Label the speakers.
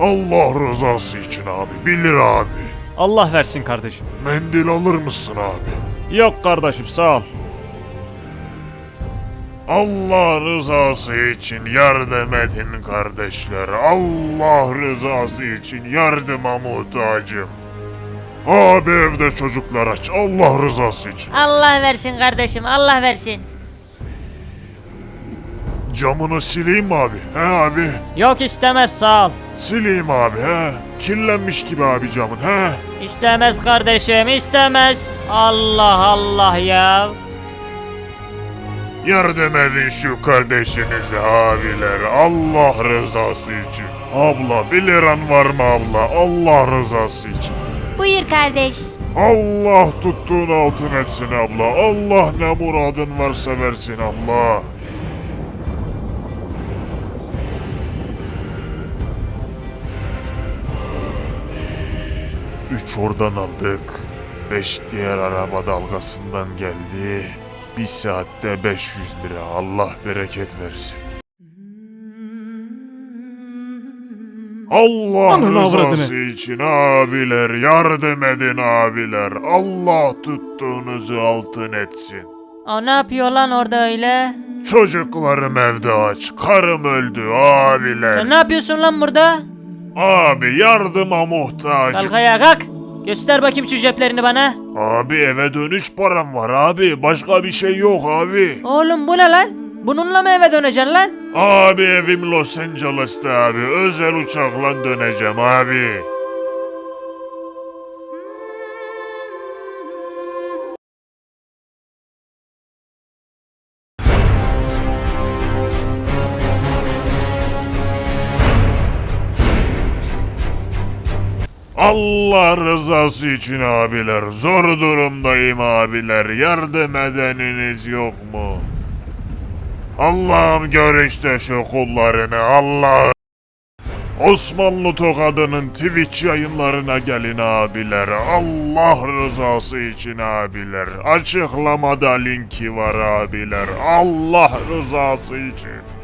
Speaker 1: Allah rızası için abi. Bilir abi.
Speaker 2: Allah versin kardeşim.
Speaker 1: Mendil alır mısın abi?
Speaker 2: Yok kardeşim sağ ol.
Speaker 1: Allah rızası için yardım edin kardeşler. Allah rızası için yardıma muhtacım. Abi evde çocuklar aç. Allah rızası için.
Speaker 3: Allah versin kardeşim Allah versin.
Speaker 1: Camını sileyim mi abi? He abi.
Speaker 2: Yok istemez sağ ol.
Speaker 1: Sileyim abi he. Kirlenmiş gibi abi camın he.
Speaker 2: İstemez kardeşim istemez. Allah Allah ya.
Speaker 1: Yardım edin şu kardeşinize abiler. Allah rızası için. Abla bir liran var mı abla? Allah rızası için.
Speaker 3: Buyur kardeş.
Speaker 1: Allah tuttuğun altın etsin abla. Allah ne muradın varsa versin abla. Üç oradan aldık. Beş diğer araba dalgasından geldi. Bir saatte 500 lira. Allah bereket versin. Allah
Speaker 2: Ananı
Speaker 1: rızası
Speaker 2: avradını.
Speaker 1: için abiler yardım edin abiler. Allah tuttuğunuzu altın etsin.
Speaker 3: O ne yapıyor lan orada öyle?
Speaker 1: Çocuklarım evde aç. Karım öldü abiler.
Speaker 3: Sen ne yapıyorsun lan burada?
Speaker 1: Abi yardıma muhtacım.
Speaker 3: Kalk ayağa kalk. Göster bakayım şu ceplerini bana.
Speaker 1: Abi eve dönüş param var abi. Başka bir şey yok abi.
Speaker 3: Oğlum bu ne lan? Bununla mı eve döneceksin lan?
Speaker 1: Abi evim Los Angeles'ta abi. Özel uçakla döneceğim abi. Allah rızası için abiler. Zor durumdayım abiler. Yardım edeniniz yok mu? Allah'ım gör işte şu kullarını Allah. Osmanlı Tokadı'nın Twitch yayınlarına gelin abiler. Allah rızası için abiler. Açıklamada linki var abiler. Allah rızası için.